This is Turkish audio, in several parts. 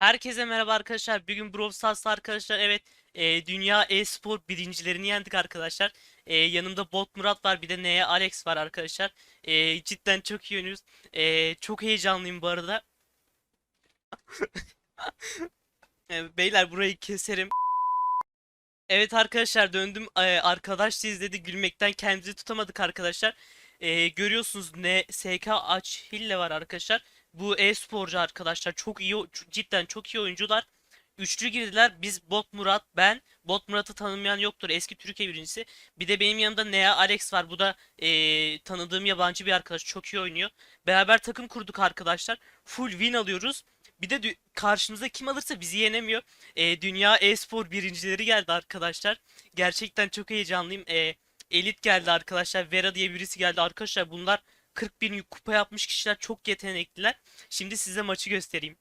Herkese merhaba arkadaşlar. Bugün Brawl Stars'ta arkadaşlar evet e, dünya e-spor birincilerini yendik arkadaşlar. E, yanımda Bot Murat var bir de Neye Alex var arkadaşlar. E, cidden çok iyi oynuyoruz. E, çok heyecanlıyım bu arada. E, beyler burayı keserim. Evet arkadaşlar döndüm. E, arkadaş da izledi. Gülmekten kendimizi tutamadık arkadaşlar. E, görüyorsunuz ne SK Aç Hille var arkadaşlar. Bu e-sporcu arkadaşlar çok iyi cidden çok iyi oyuncular. Üçlü girdiler. Biz Bot Murat, ben. Bot Murat'ı tanımayan yoktur. Eski Türkiye birincisi. Bir de benim yanımda Nea Alex var. Bu da eee, tanıdığım yabancı bir arkadaş. Çok iyi oynuyor. Beraber takım kurduk arkadaşlar. Full win alıyoruz. Bir de karşımıza kim alırsa bizi yenemiyor. Eee, dünya e-spor birincileri geldi arkadaşlar. Gerçekten çok heyecanlıyım. Eee, Elit geldi arkadaşlar. Vera diye birisi geldi. Arkadaşlar bunlar 40 bin kupa yapmış kişiler çok yetenekliler. Şimdi size maçı göstereyim.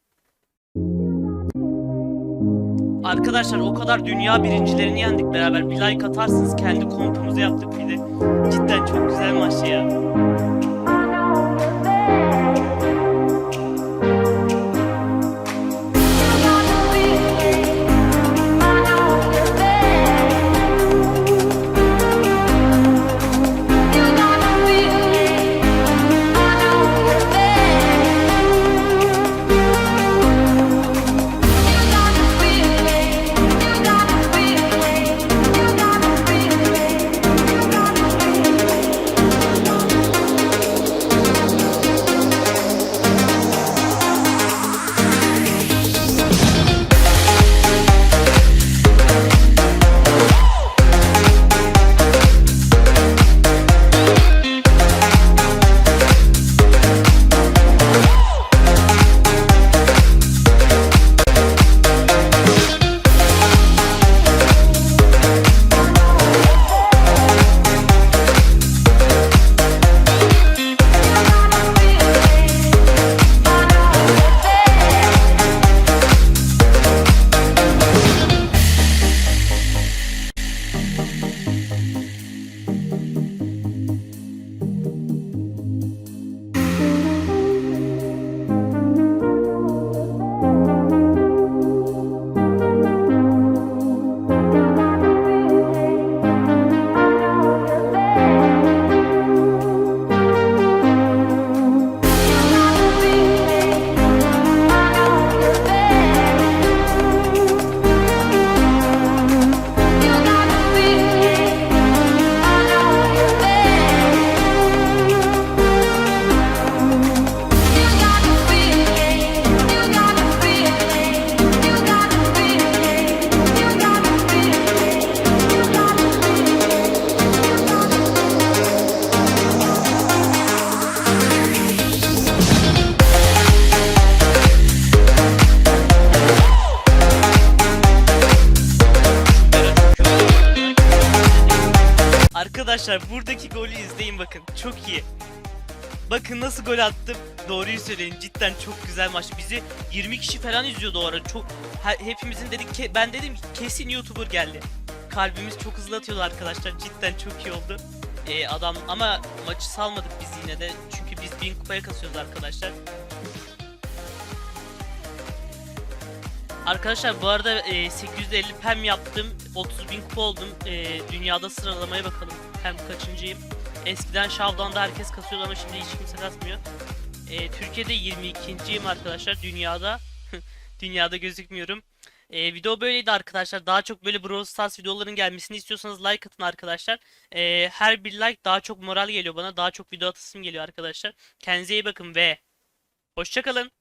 Arkadaşlar o kadar dünya birincilerini yendik beraber. Bir like atarsınız kendi kompumuzu yaptık bir de. Cidden çok güzel maçtı ya. Arkadaşlar buradaki golü izleyin bakın. Çok iyi. Bakın nasıl gol attım. Doğruyu söyleyin. Cidden çok güzel maç. Bizi 20 kişi falan izliyordu o ara. Çok he- hepimizin dedik ki ben dedim ki kesin YouTuber geldi. Kalbimiz çok hızlı atıyordu arkadaşlar. Cidden çok iyi oldu. Ee, adam ama maçı salmadık biz yine de. Çünkü biz 1000 kupaya kasıyoruz arkadaşlar. Arkadaşlar bu arada e, 850 pem yaptım. 30 bin kupa oldum. E, dünyada sıralamaya bakalım. Pem kaçıncıyım. Eskiden Showdown'da herkes kasıyordu ama şimdi hiç kimse kasmıyor. E, Türkiye'de 22.yim arkadaşlar. Dünyada dünyada gözükmüyorum. E, video böyleydi arkadaşlar. Daha çok böyle Brawl Stars videoların gelmesini istiyorsanız like atın arkadaşlar. E, her bir like daha çok moral geliyor bana. Daha çok video atasım geliyor arkadaşlar. Kendinize iyi bakın ve hoşçakalın.